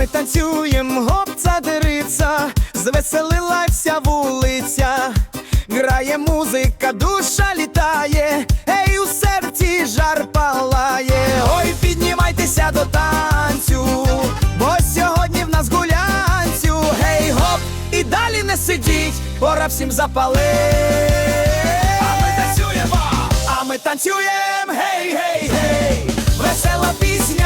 ми танцюєм, гопца дириця, звеселила вся вулиця, грає музика, душа літає, ей, у серці жар палає. Ой, піднімайтеся до танцю, бо сьогодні в нас гулянцю, гей, гоп, і далі не сидіть, пора всім запали. А ми танцюємо, а ми Танцюємо, гей, гей, гей, весела пісня.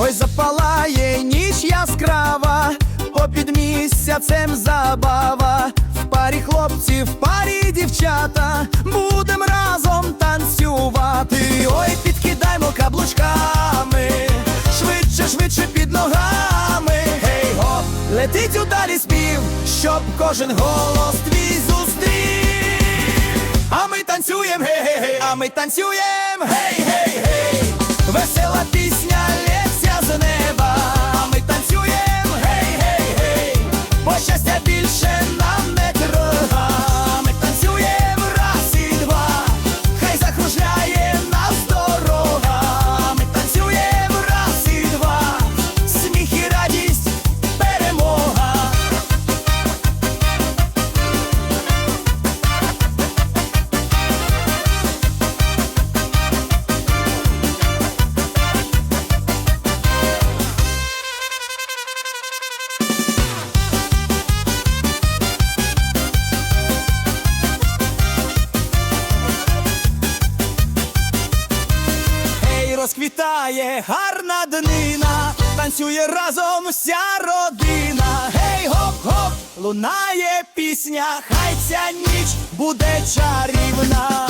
Ой, запалає ніч яскрава, попід місяцем забава. В парі хлопці, в парі дівчата, будем разом танцювати. Ой, підкидаймо каблучками, швидше, швидше під ногами. Гей, гоп, летить удалі спів, щоб кожен голос твій зустрів. А ми танцюємо, гей-гей-гей, а ми танцюємо, гей-гей-гей. Весела пісня розквітає гарна днина, танцює разом вся родина. Гей, гоп-гоп, лунає пісня, хай ця ніч буде чарівна.